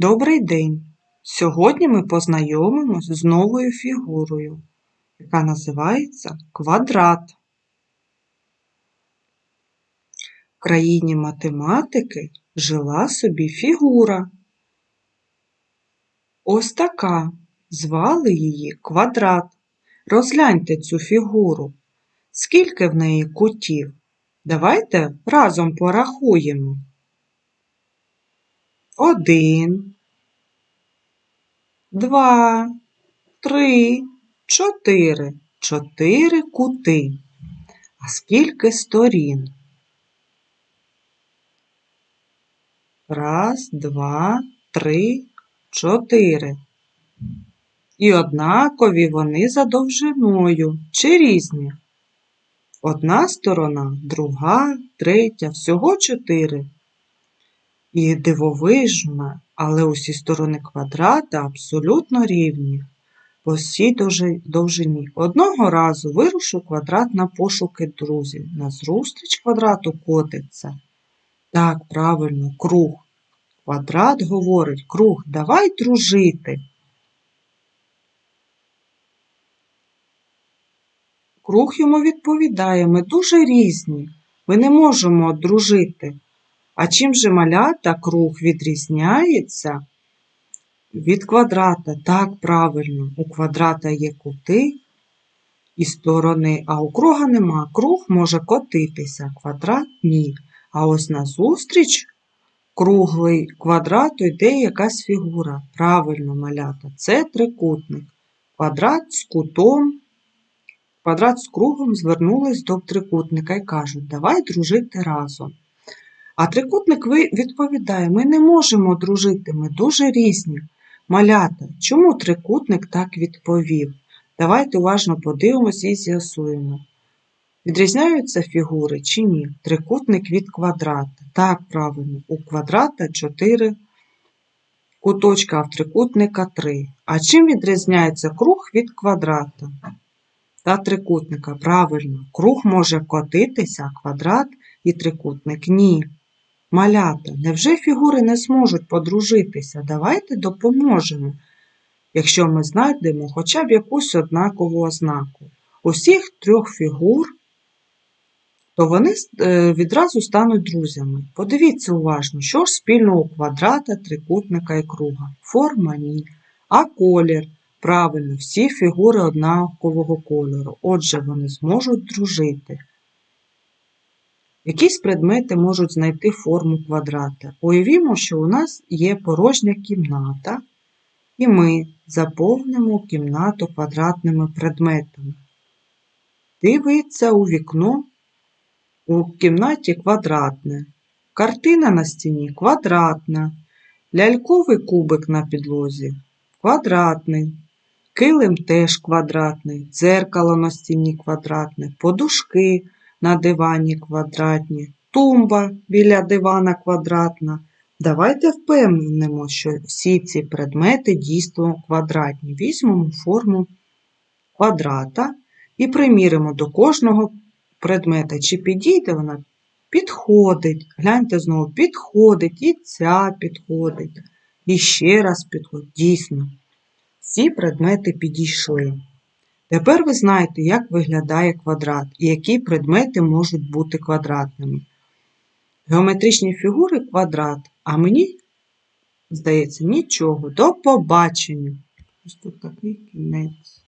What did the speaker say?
Добрий день! Сьогодні ми познайомимось з новою фігурою, яка називається квадрат. В країні математики жила собі фігура. Ось така. Звали її квадрат. Розгляньте цю фігуру. Скільки в неї кутів? Давайте разом порахуємо. Один, два, три, чотири. Чотири кути. А скільки сторін? Раз, два, три, чотири. І однакові вони за довжиною чи різні? Одна сторона, друга, третя, всього чотири. І дивовижна, але усі сторони квадрата абсолютно рівні по всій довжині. Одного разу вирушив квадрат на пошуки друзів. Назустріч квадрату котиться. Так, правильно, круг. Квадрат говорить, круг, давай дружити. Круг йому відповідає, ми дуже різні, ми не можемо дружити. А чим же малята круг відрізняється від квадрата? Так, правильно, у квадрата є кути і сторони, а у круга нема. Круг може котитися, квадрат ні. А ось назустріч круглий квадрату йде якась фігура. Правильно, малята, це трикутник. Квадрат з кутом, квадрат з кругом звернулись до трикутника і кажуть, давай дружити разом. А трикутник відповідає, ми не можемо дружити, ми дуже різні. Малята, чому трикутник так відповів? Давайте уважно подивимося і з'ясуємо. Відрізняються фігури чи ні? Трикутник від квадрата. Так, правильно, у квадрата 4 куточка, а в трикутника 3. А чим відрізняється круг від квадрата? Та трикутника, правильно, круг може котитися, а квадрат і трикутник ні. Малята, невже фігури не зможуть подружитися? Давайте допоможемо, якщо ми знайдемо хоча б якусь однакову ознаку. Усіх трьох фігур, то вони е, відразу стануть друзями. Подивіться уважно, що ж спільного квадрата, трикутника і круга. Форма ні. А колір. Правильно, всі фігури однакового кольору. Отже, вони зможуть дружити. Якісь предмети можуть знайти форму квадрата. Уявімо, що у нас є порожня кімната, і ми заповнимо кімнату квадратними предметами. Дивиться у вікно у кімнаті квадратне, картина на стіні квадратна, ляльковий кубик на підлозі квадратний, килим теж квадратний, дзеркало на стіні квадратне, подушки на дивані квадратні, тумба біля дивана квадратна. Давайте впевнимо, що всі ці предмети дійсно квадратні. Візьмемо форму квадрата і приміримо до кожного предмета. Чи підійде вона? Підходить. Гляньте знову, підходить, і ця підходить. І ще раз підходить. Дійсно, всі предмети підійшли. Тепер ви знаєте, як виглядає квадрат і які предмети можуть бути квадратними. Геометричні фігури квадрат, а мені, здається, нічого. До побачення. Ось тут такий кінець.